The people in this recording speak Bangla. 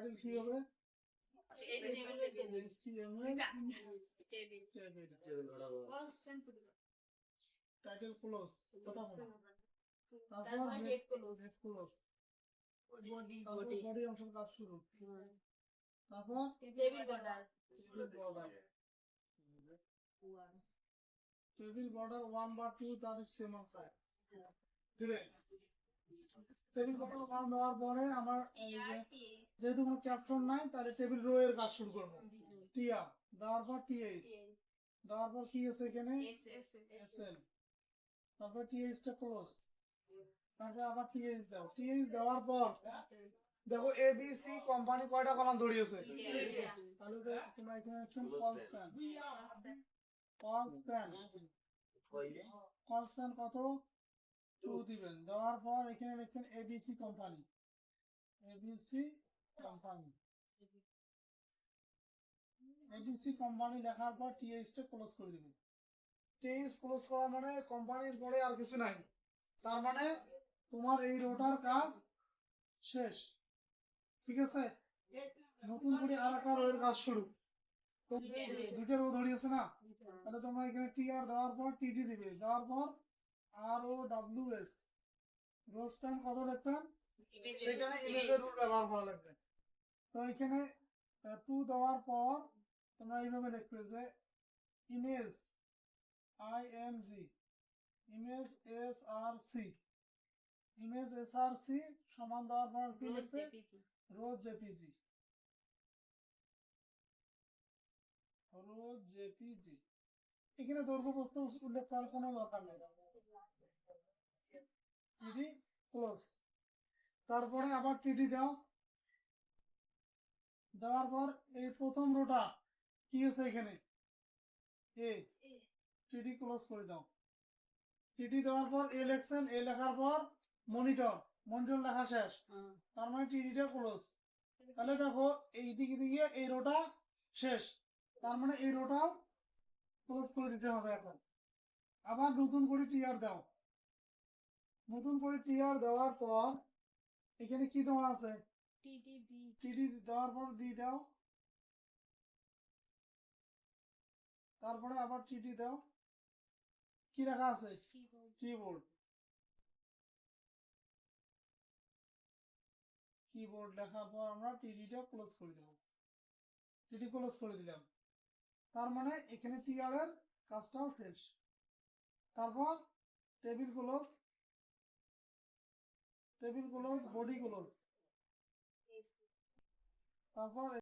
টাইটেল কি হবে table HTML table table title close কথা বলো তারপর তারপর head close head close body body body অংশের কাজ শুরু তারপর table border table border table border one বা টু তার সেম আছে টেবিল বর্ডার ওয়ান দেওয়ার পরে আমার এই যে যেহেতু কোনো ক্যাপশন নাই, তাহলে টেবিল রো এর কাজ শুরু করব। টিয়া, দেওয়ার পর টিএইচ। দেওয়ার পর কি আছে এখানে? এসএল তারপর টা ক্লোজ তারপর আবার টিএইচ দাও। টিএইচ দেওয়ার পর, দেখো এবিসি কোম্পানি কয়টা কলাম ধরিয়েছে? তাহলে তোমরা এখানে একদম কনস্ট্যান্ট কনস্ট্যান্ট কনস্ট্যান্ট কত? টু দিবেন। দেওয়ার পর এখানে লিখছেন ABC company ABC ABC company লেখার পর টিএইচ টা ক্লোজ করে দিবেন টিএইচ ক্লোজ করা মানে কোম্পানির পরে আর কিছু নাই। তার মানে তোমার এই রোটার কাজ শেষ। ঠিক আছে? নতুন করে আর একটা রোয়ের কাজ শুরু। দুটো রো ধরিয়েছে না? তাহলে তোমরা এখানে টি আর দেওয়ার পর টিডি দিবে। দেওয়ার পর আর ও ডাব্লিউ এস রোজ কত লিখবেন সেখানে ইমেজের রুল ব্যবহার করা লাগবে। তো এখানে টু দেওয়ার পর তোমরা এইভাবে লিখবে যে image I M G image S R C image S R C সমান দেওয়ার পর কি লিখবে? রোজ জেপিজি রোজ জেপিজি এখানে দৈর্ঘ্য প্রস্থ উল্লেখ করার কোনো দরকার নেই। ক্লোজ তারপরে আবার টিডি দাও। দেওয়ার পর এই প্রথম রোটা কি আছে এখানে? এ টিডি ক্লোজ করে দাও। টিডি দেওয়ার পর এ লেখছেন। এ লেখার পর মনিটর মনিটর লেখা শেষ। তার মানে টিডিটা ক্লোজ তাহলে দেখো এই দিকে দিকে এই রোটা শেষ। তার মানে এই রোটাও ক্লোজ করে দিতে হবে এখন। আবার নতুন করে টিআর দাও। নতুন করে টিআর দেওয়ার পর এখানে কি দেওয়া আছে? টিটিবি টিডি দেওয়ার পর ডি দাও। তারপরে আবার টিডি দাও। কি রাখা আছে? কিবোর্ড কিবোর্ড কিবোর্ড লেখার পর আমরা টিডিটা ক্লোজ করে দেব টিডি ক্লোজ করে দিলাম। তার মানে এখানে টিআর এর কাজটাও শেষ। তারপর table close. Table close body close তারপর